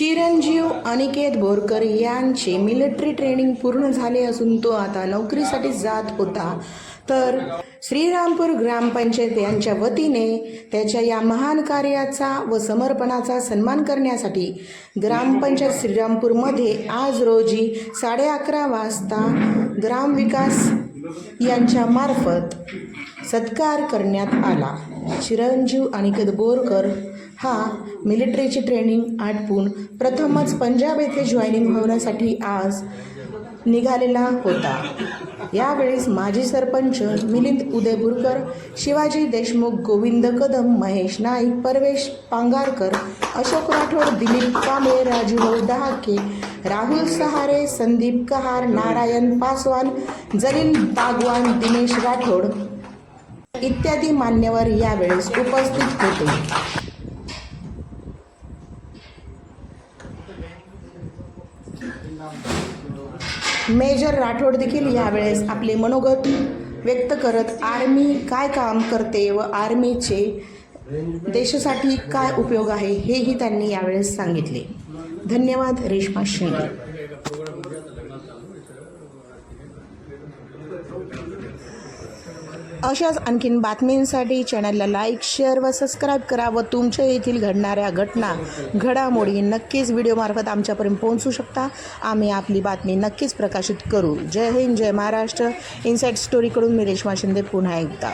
चिरंजीव अनिकेत बोरकर यांचे military training पूर्ण झाले असून तो आता नोकरीसाठी जात होता. तर श्रीरामपूर ग्रामपंचायत यांच्या वतीने त्याच्या या महान कार्याचा व समर्पणाचा सन्मान करण्यासाठी ग्रामपंचायत श्रीरामपूरमध्ये आज रोजी साडे अकरा वाजता ग्रामविकास यांच्यामार्फत सत्कार करण्यात आला. चिरंजीव आणि बोरकर हा मिलिटरीची ट्रेनिंग आटपून प्रथमच पंजाब येथे जॉईनिंग होण्यासाठी आज निघालेला होता. यावेळेस माजी सरपंच मिलिंद उदयपूरकर शिवाजी देशमुख गोविंद कदम महेश नाईक परवेश पांगारकर अशोक राठोड दिलीप कांबळे राजूभाऊ दहाके राहुल सहारे संदीप कहार नारायण पासवान जलील बागवान दिनेश राठोड इत्यादी मान्यवर यावेळेस उपस्थित होते. मेजर राठोड देखील यावेळेस आपले मनोगत व्यक्त करत आर्मी काय काम करते व आर्मीचे देशासाठी काय उपयोग आहे हेही त्यांनी यावेळेस सांगितले. धन्यवाद रेश्मा शिंदे अशाच आणखीन बातमींसाठी चॅनलला लाईक शेअर व सबस्क्राईब करा व तुमच्या येथील घडणाऱ्या घटना घडामोडी नक्कीच व्हिडिओमार्फत आमच्यापर्यंत पोहोचू शकता. आम्ही आपली बातमी नक्कीच प्रकाशित करू. जय हिंद जय महाराष्ट्र. इनसाईट स्टोरीकडून मी रेश्मा शिंदे पुन्हा एकदा.